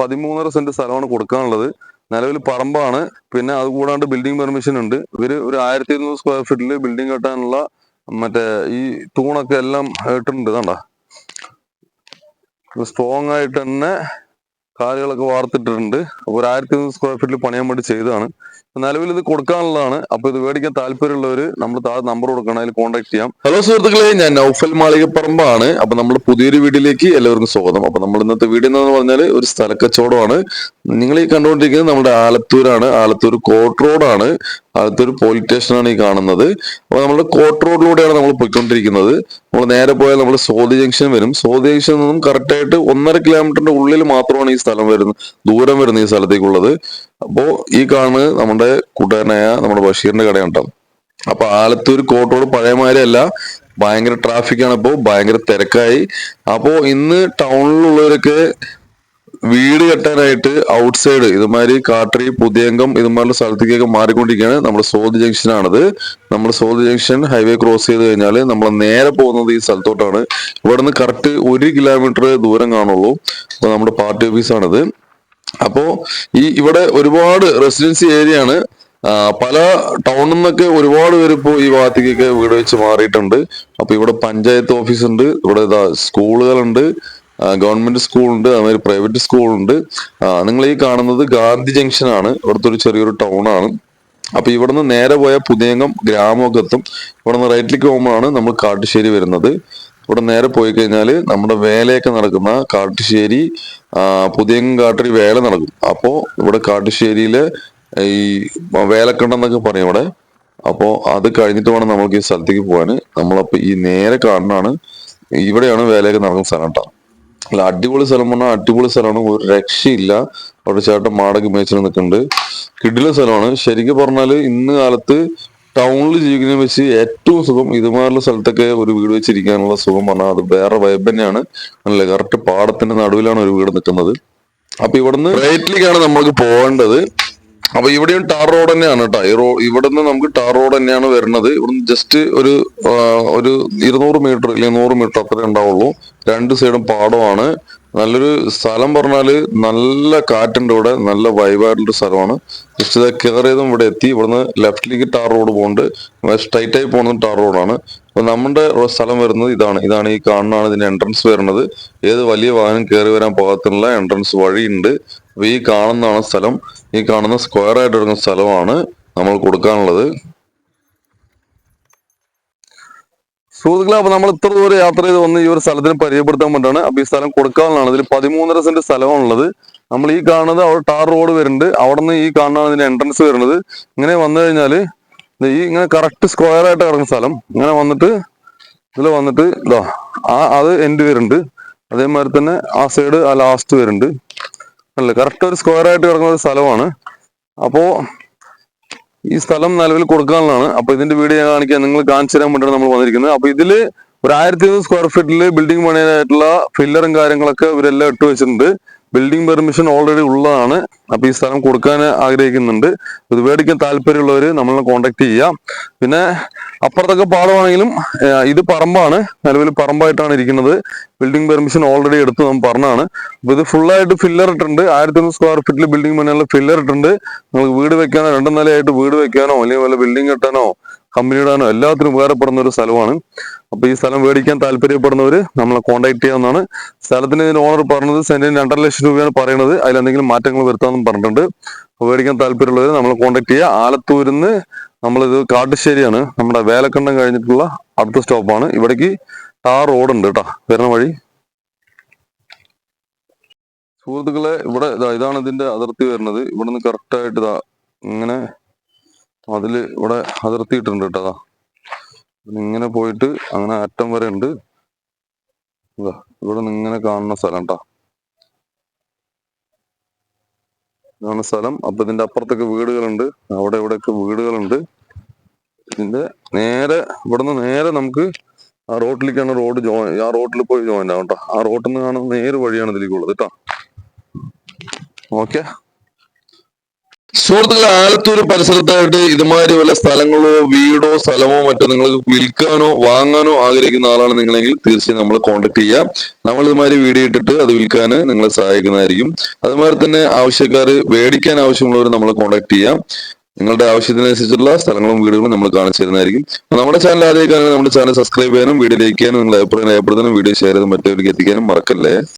പതിമൂന്നര saint സ്ഥലമാണ് കൊടുക്കാനുള്ളത്. നിലവിൽ പറമ്പാണ്. പിന്നെ അതുകൂടാണ്ട് ബിൽഡിംഗ് പെർമിഷൻ ഉണ്ട്. ഇവർ ഒരു ആയിരത്തി ഇരുന്നൂറ് സ്ക്വയർ ഫീറ്റിൽ ബിൽഡിംഗ് കെട്ടാനുള്ള മറ്റേ ഈ തൂണൊക്കെ എല്ലാം ഇട്ടിട്ടുണ്ട്. കണ്ട? സ്ട്രോങ് ആയിട്ട് തന്നെ കാലുകളൊക്കെ വാർത്തിട്ടിട്ടുണ്ട്. ഒരു ആയിരത്തി ഇരുന്നൂറ് സ്ക്വയർ ഫീറ്റിൽ പണിയാൻ വേണ്ടി ചെയ്തതാണ്. നിലവിൽ ഇത് കൊടുക്കാനുള്ളതാണ്. അപ്പൊ ഇത് മേടിക്കാൻ താല്പര്യമുള്ളവർ നമ്മൾ താഴെ നമ്പർ കൊടുക്കണം അതിൽ കോൺടാക്ട് ചെയ്യാം. ഹലോ സുഹൃത്തുക്കളെ ഞാൻ നൗഫൽ മാളികപ്പറമ്പാണ്. അപ്പൊ നമ്മൾ പുതിയൊരു വീട്ടിലേക്ക് എല്ലാവർക്കും സ്വാഗതം. അപ്പൊ നമ്മൾ ഇന്നത്തെ വീഡിയോ എന്ന് പറഞ്ഞാൽ ഒരു സ്ഥലക്കച്ചവടമാണ്. നിങ്ങൾ ഈ കണ്ടുകൊണ്ടിരിക്കുന്നത് നമ്മുടെ ആലത്തൂരാണ്. ആലത്തൂർ കോട്ട് റോഡാണ്. ആലത്തൂർ പോലീസ് സ്റ്റേഷനാണ് ഈ കാണുന്നത്. അപ്പൊ നമ്മുടെ കോട്ട് റോഡിലൂടെയാണ് നമ്മൾ പോയിക്കൊണ്ടിരിക്കുന്നത്. നമ്മൾ നേരെ പോയാൽ നമ്മൾ സോതി ജംഗ്ഷൻ വരും. സോതി ജംഗ്ഷനിൽ നിന്നും കറക്റ്റ് ആയിട്ട് ഒന്നര കിലോമീറ്ററിന്റെ ഉള്ളിൽ മാത്രമാണ് ഈ സ്ഥലം വരുന്നത്. ദൂരം വരുന്ന ഈ സ്ഥലത്തേക്കുള്ളത്. അപ്പോ ഈ കാണുന്നത് നമ്മുടെ കൂട്ടുകാരനായ നമ്മുടെ ബഷീറിന്റെ കടയാണ് അപ്പൊ ആലത്തൂർ കോട്ട് റോഡ് പഴയമാരി അല്ല. ഭയങ്കര ട്രാഫിക് ആണ് ഇപ്പോ ഭയങ്കര തിരക്കായി. അപ്പോ ഇന്ന് ടൗണിലുള്ളവരൊക്കെ വീട് കെട്ടാനായിട്ട് ഔട്ട്സൈഡ് ഇതുമാതിരി കാട്ടറി പുതിയങ്കം ഇതുമാതിരി സ്ഥലത്തേക്കൊക്കെ മാറിക്കൊണ്ടിരിക്കുകയാണ് നമ്മുടെ സോത് ജംഗ്ഷൻ ആണത് നമ്മൾ സോദി ജംഗ്ഷൻ ഹൈവേ ക്രോസ് ചെയ്ത് കഴിഞ്ഞാൽ നമ്മൾ നേരെ പോകുന്നത് ഈ സ്ഥലത്തോട്ടാണ്. ഇവിടെ നിന്ന് കറക്റ്റ് ഒരു കിലോമീറ്റർ ദൂരം കാണുള്ളൂ. അപ്പൊ നമ്മുടെ പാർട്ടി ഓഫീസാണിത് അപ്പോ ഈ ഇവിടെ ഒരുപാട് റെസിഡൻസി ഏരിയ ആണ്. പല ടൗണിൽ നിന്നൊക്കെ ഒരുപാട് പേര് ഇപ്പോൾ ഈ ഭാഗത്തേക്കൊക്കെ വീട് വെച്ച് മാറിയിട്ടുണ്ട്. അപ്പൊ ഇവിടെ പഞ്ചായത്ത് ഓഫീസ് ഉണ്ട്. ഇവിടെ സ്കൂളുകളുണ്ട് ഗവൺമെന്റ് സ്കൂളുണ്ട് അതുമാതിരി പ്രൈവറ്റ് സ്കൂളുണ്ട്. നിങ്ങൾ ഈ കാണുന്നത് ഗാന്ധി ജംഗ്ഷൻ ആണ്. ഇവിടുത്തെ ഒരു ചെറിയൊരു ടൗൺ ആണ്. അപ്പൊ ഇവിടുന്ന് നേരെ പോയ പുതിയങ്കം ഗ്രാമമൊക്കെ എത്തും ഇവിടുന്ന് റൈറ്റിലേക്ക് പോകുമ്പോഴാണ് നമ്മൾ കാട്ടുശ്ശേരി വരുന്നത്. ഇവിടെ നേരെ പോയി കഴിഞ്ഞാൽ നമ്മുടെ വേലയൊക്കെ നടക്കുന്ന കാട്ടുശ്ശേരി പുതിയങ്കം പുതിയങ്ങം വേല നടക്കും. അപ്പോൾ ഇവിടെ കാട്ടുശ്ശേരിയിലെ ഈ വേലക്കണ്ടം എന്നൊക്കെ പറയും ഇവിടെ. അപ്പോൾ അത് കഴിഞ്ഞിട്ട് വേണം നമുക്ക് ഈ സ്ഥലത്തേക്ക് പോകാൻ നമ്മളപ്പോ ഈ നേരെ കാണുന്നതാണ് ഇവിടെയാണ് വേലയൊക്കെ നടക്കുന്ന സ്ഥലം കേട്ടോ. അല്ല അടിപൊളി സ്ഥലം പറഞ്ഞാൽ അടിപൊളി സ്ഥലമാണ്. ഒരു രക്ഷയില്ല. അവിടെ ചേട്ടൻ മാടൊക്കെ മേച്ചിൽ നിൽക്കുന്നുണ്ട്. കിടിലെ സ്ഥലമാണ്. ശരിക്കും പറഞ്ഞാൽ ഇന്ന് കാലത്ത് ടൗണിൽ ജീവിക്കുന്ന വെച്ച് ഏറ്റവും സുഖം ഇതുമാതിരിയുള്ള സ്ഥലത്തൊക്കെ ഒരു വീട് വെച്ചിരിക്കാനുള്ള സുഖം പറഞ്ഞാൽ അത് വേറെ വൈബ് തന്നെയാണ്. അല്ലേ? കറക്റ്റ് പാടത്തിന്റെ നടുവിലാണ് ഒരു വീട് നിൽക്കുന്നത്. അപ്പൊ ഇവിടുന്ന് റേറ്റിലേക്കാണ് നമ്മൾക്ക് പോകേണ്ടത് അപ്പൊ ഇവിടെയും ടാർ റോഡ് തന്നെയാണ് കേട്ടോ ഈ ഇവിടുന്ന് നമുക്ക് ടാർ റോഡ് തന്നെയാണ് വരുന്നത്. ഇവിടുന്ന് ജസ്റ്റ് ഒരു ഒരു ഇരുന്നൂറ് മീറ്റർ അല്ലെങ്കിൽ നൂറ് മീറ്റർ അത്രേ ഉണ്ടാവുള്ളൂ. രണ്ട് സൈഡും പാടമാണ്. നല്ലൊരു സ്ഥലം പറഞ്ഞാൽ നല്ല കാറ്റുണ്ട് ഇവിടെ നല്ല വൈബായിട്ടുള്ള സ്ഥലമാണ്. ജസ്റ്റ് ഇത് ഇവിടെ എത്തി. ഇവിടുന്ന് ലെഫ്റ്റിലേക്ക് ടാർ റോഡ് പോകുന്നുണ്ട് സ്ട്രൈറ്റ് ആയി പോകുന്നത് ടാർ റോഡാണ് അപ്പൊ നമ്മുടെ സ്ഥലം വരുന്നത് ഇതാണ്. ഇതാണ് ഈ കാണുന്നതാണ് ഇതിന്റെ എൻട്രൻസ് വരുന്നത്. ഏത് വലിയ വാഹനം കയറി വരാൻ പാകത്തിനുള്ള എൻട്രൻസ് വഴിയുണ്ട്. അപ്പൊ ഈ കാണുന്നതാണ് സ്ഥലം. ഈ കാണുന്ന സ്ക്വയർ ആയിട്ട് എടുക്കുന്ന സ്ഥലമാണ് നമ്മൾ കൊടുക്കാനുള്ളത്. സുഹൃത്തുക്കളെ അപ്പൊ നമ്മൾ ഇത്ര ദൂരെ യാത്ര ചെയ്ത് വന്ന് ഈ ഒരു സ്ഥലത്തിന് പരിചയപ്പെടുത്താൻ വേണ്ടിയാണ് അപ്പൊ ഈ സ്ഥലം കൊടുക്കാവുന്നതാണ് ഇതിൽ പതിമൂന്നര സെന്റ് സ്ഥലമാണുള്ളത്. നമ്മൾ ഈ കാണുന്നത് അവിടെ ടാർ റോഡ് വരുന്നുണ്ട്. അവിടെ നിന്ന് ഈ കാണുന്നതാണ് ഇതിന്റെ എൻട്രൻസ് വരുന്നത്. ഇങ്ങനെ വന്നു കഴിഞ്ഞാൽ ദേ ഈ ഇങ്ങനെ കറക്റ്റ് സ്ക്വയർ ആയിട്ട് കിടക്കുന്ന സ്ഥലം. ഇങ്ങനെ വന്നിട്ട് ഇതിൽ വന്നിട്ട് ഇതാ ആ അത് എൻഡ് വരുന്നുണ്ട്. അതേമാതിരി തന്നെ ആ സൈഡ് ആ ലാസ്റ്റ് വരുന്നുണ്ട്. അല്ല? കറക്റ്റ് ഒരു സ്ക്വയർ ആയിട്ട് കിടക്കുന്ന ഒരു സ്ഥലമാണ്. അപ്പോ ഈ സ്ഥലം നിലവിൽ കൊടുക്കാനുള്ളതാണ്. അപ്പൊ ഇതിന്റെ വീട് ഞാൻ കാണിക്കാൻ നിങ്ങൾ കാണിച്ചു തരാൻ വേണ്ടിയാണ് നമ്മൾ വന്നിരിക്കുന്നത്. അപ്പൊ ഇതിൽ ഒരു ആയിരത്തി ഇരുന്നൂറ് സ്ക്വയർ ഫീറ്റിൽ ബിൽഡിംഗ് പണിയാനായിട്ടുള്ള ഫില്ലറും കാര്യങ്ങളൊക്കെ ഇവരെല്ലാം ഇട്ട് വെച്ചിട്ടുണ്ട് ബിൽഡിംഗ് പെർമിഷൻ ഓൾറെഡി ഉള്ളതാണ്. അപ്പൊ ഈ സ്ഥലം കൊടുക്കാൻ ആഗ്രഹിക്കുന്നുണ്ട്. ഇത് മേടിക്കാൻ താല്പര്യമുള്ളവർ നമ്മളെ കോണ്ടാക്ട് ചെയ്യാം പിന്നെ അപ്പുറത്തൊക്കെ പാടമാണെങ്കിലും ഇത് പറമ്പാണ്. നിലവിൽ പറമ്പായിട്ടാണ് ഇരിക്കുന്നത്. ബിൽഡിംഗ് പെർമിഷൻ ഓൾറെഡി എടുത്ത് നമ്മൾ പറഞ്ഞാണ്. അപ്പൊ ഇത് ഫുള്ളായിട്ട് ഫില്ലർ ഇട്ടുണ്ട് ആയിരത്തി ഒന്ന് സ്ക്വയർ ഫീറ്റിൽ ബിൽഡിംഗ് പണിയുള്ള ഫില്ലർ ഇട്ടുണ്ട് നമുക്ക് വീട് വെക്കാനോ രണ്ടു നിലയായിട്ട് വീട് വെക്കാനോ അല്ലെങ്കിൽ വല്ല ബിൽഡിംഗ് കെട്ടാനോ കമ്പനി ഇടാനോ എല്ലാത്തിനും ഉപകാരപ്പെടുന്ന ഒരു സ്ഥലമാണ്. അപ്പൊ ഈ സ്ഥലം മേടിക്കാൻ താല്പര്യപ്പെടുന്നവര് നമ്മളെ കോൺടാക്ട് ചെയ്യാവുന്നതാണ്. സ്ഥലത്തിന് ഓണർ പറഞ്ഞത് സെന്റിന് രണ്ടര ലക്ഷം രൂപയാണ് പറയുന്നത്. അതിൽ എന്തെങ്കിലും മാറ്റങ്ങൾ വരുത്താമെന്നും പറഞ്ഞിട്ടുണ്ട്. മേടിക്കാൻ താല്പര്യമുള്ളവർ നമ്മളെ കോൺടാക്ട് ചെയ്യുക. ആലത്തൂരിന്ന് നമ്മളിത് കാട്ടുശ്ശേരിയാണ്. നമ്മുടെ വേലക്കണ്ടം കഴിഞ്ഞിട്ടുള്ള അടുത്ത സ്റ്റോപ്പാണ്. ഇവിടേക്ക് ടാർ റോഡ് ഉണ്ട് കേട്ടോ. വരുന്ന വഴി. സുഹൃത്തുക്കളെ ഇവിടെ ഇതാണ് ഇതിന്റെ അതിർത്തി വരുന്നത്. ഇവിടുന്ന് കറക്റ്റ് ആയിട്ട് ഇതാ ഇങ്ങനെ അതിൽ ഇവിടെ അതിർത്തിയിട്ടുണ്ട് കേട്ടോ ഇങ്ങനെ പോയിട്ട് അങ്ങനെ അറ്റം വരെ ഉണ്ട്. ഇവിടെ നിന്ന് ഇങ്ങനെ കാണുന്ന സ്ഥലം കേട്ടോ. ഇതാണ് സ്ഥലം. അപ്പൊ ഇതിന്റെ അപ്പുറത്തൊക്കെ വീടുകളുണ്ട്. അവിടെ ഇവിടെയൊക്കെ വീടുകളുണ്ട്. ഇതിന്റെ നേരെ ഇവിടുന്ന് നേരെ നമുക്ക് ആ റോട്ടിലേക്കാണ് റോഡ് ജോയിൻ ആ റോട്ടിൽ പോയി ജോയിൻ ആവും കേട്ടോ. ആ റോട്ടിൽ നിന്ന് കാണുന്ന നേര് വഴിയാണ് ഇതിലേക്കുള്ളത് കേട്ടോ. ഓക്കെ. സുഹൃത്തുക്കളെ ആലത്തൂർ പരിസരത്തായിട്ട് ഇതുമാതിരി വല്ല സ്ഥലങ്ങളോ വീടോ സ്ഥലമോ മറ്റോ നിങ്ങൾ വിൽക്കാനോ വാങ്ങാനോ ആഗ്രഹിക്കുന്ന ആളാണ് നിങ്ങളെങ്കിൽ തീർച്ചയായും നമ്മൾ കോൺടാക്ട് ചെയ്യാം. നമ്മൾ ഇതുമാതിരി വീഡിയോ ഇട്ടിട്ട് അത് വിൽക്കാൻ നിങ്ങളെ സഹായിക്കുന്നതായിരിക്കും. അതുമാതിരി തന്നെ ആവശ്യക്കാർ മേടിക്കാൻ ആവശ്യമുള്ളവർ നമ്മൾ കോൺടാക്ട് ചെയ്യാം. നിങ്ങളുടെ ആവശ്യത്തിനനുസരിച്ചുള്ള സ്ഥലങ്ങളും വീടുകളും നമ്മൾ കാണിച്ചു തരുന്നതായിരിക്കും. നമ്മുടെ ചാനൽ ആദ്യമായി നമ്മുടെ ചാനൽ സബ്സ്ക്രൈബ് ചെയ്യാനും വീഡിയോ ലൈക്ക് ചെയ്യാനും നിങ്ങളുടെ അഭിപ്രായം രേഖപ്പെടുത്താനും വീഡിയോ ഷെയർ ചെയ്ത് മറ്റവർക്ക് എത്തിക്കാനും മറക്കല്ലേ?